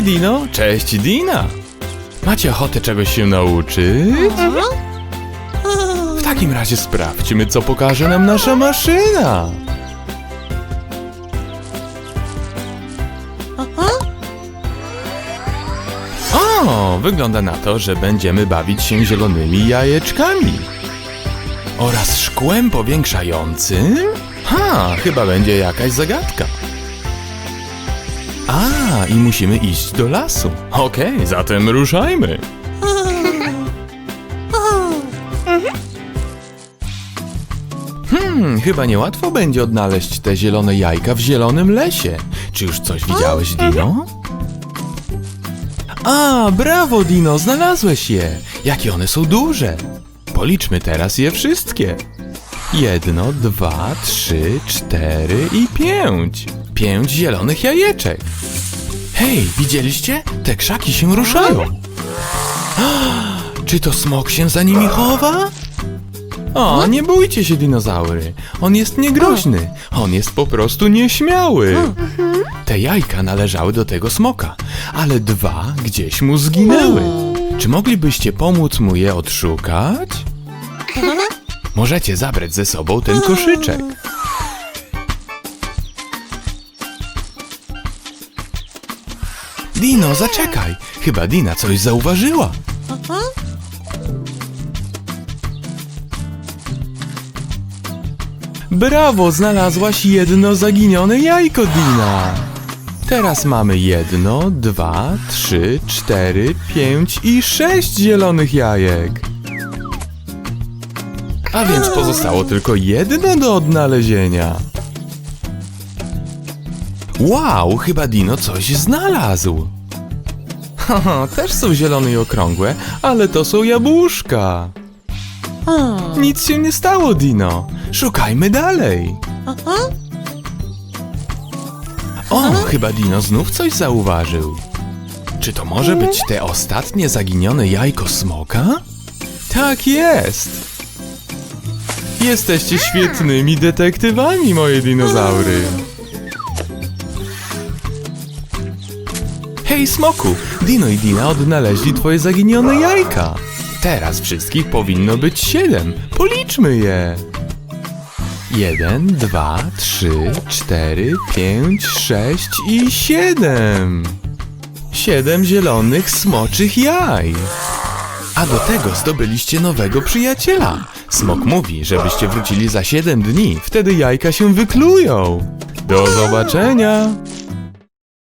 Hej Dino, cześć Dina. Macie ochotę czegoś się nauczyć? W takim razie sprawdźmy, co pokaże nam nasza maszyna. O, wygląda na to, że będziemy bawić się zielonymi jajeczkami. Oraz szkłem powiększającym? Ha, chyba będzie jakaś zagadka. A, i musimy iść do lasu. Okej, zatem ruszajmy. Hmm, chyba niełatwo będzie odnaleźć te zielone jajka w zielonym lesie. Czy już coś widziałeś, Dino? A, brawo, Dino, znalazłeś je. Jakie one są duże. Policzmy teraz je wszystkie. Jedno, dwa, trzy, cztery i pięć. Pięć zielonych jajeczek. Hej, widzieliście? Te krzaki się ruszają. Czy to smok się za nimi chowa? O, nie bójcie się, dinozaury. On jest niegroźny. On jest po prostu nieśmiały. Te jajka należały do tego smoka, ale dwa gdzieś mu zginęły. Czy moglibyście pomóc mu je odszukać? Możecie zabrać ze sobą ten koszyczek. Dino, zaczekaj! Chyba Dina coś zauważyła. Brawo, znalazłaś jedno zaginione jajko, Dina. Teraz mamy jedno, dwa, trzy, cztery, pięć i sześć zielonych jajek. A więc pozostało tylko jedno do odnalezienia. Wow, chyba Dino coś znalazł. Haha, też są zielone i okrągłe, ale to są jabłuszka. Nic się nie stało, Dino. Szukajmy dalej. O, chyba Dino znów coś zauważył. Czy to może być te ostatnie zaginione jajko smoka? Tak jest. Jesteście świetnymi detektywami, moje dinozaury. Hej, smoku! Dino i Dina odnaleźli twoje zaginione jajka. Teraz wszystkich powinno być siedem. Policzmy je. Jeden, dwa, trzy, cztery, pięć, sześć i siedem. Siedem zielonych smoczych jaj. A do tego zdobyliście nowego przyjaciela. Smok mówi, żebyście wrócili za siedem dni, wtedy jajka się wyklują. Do zobaczenia!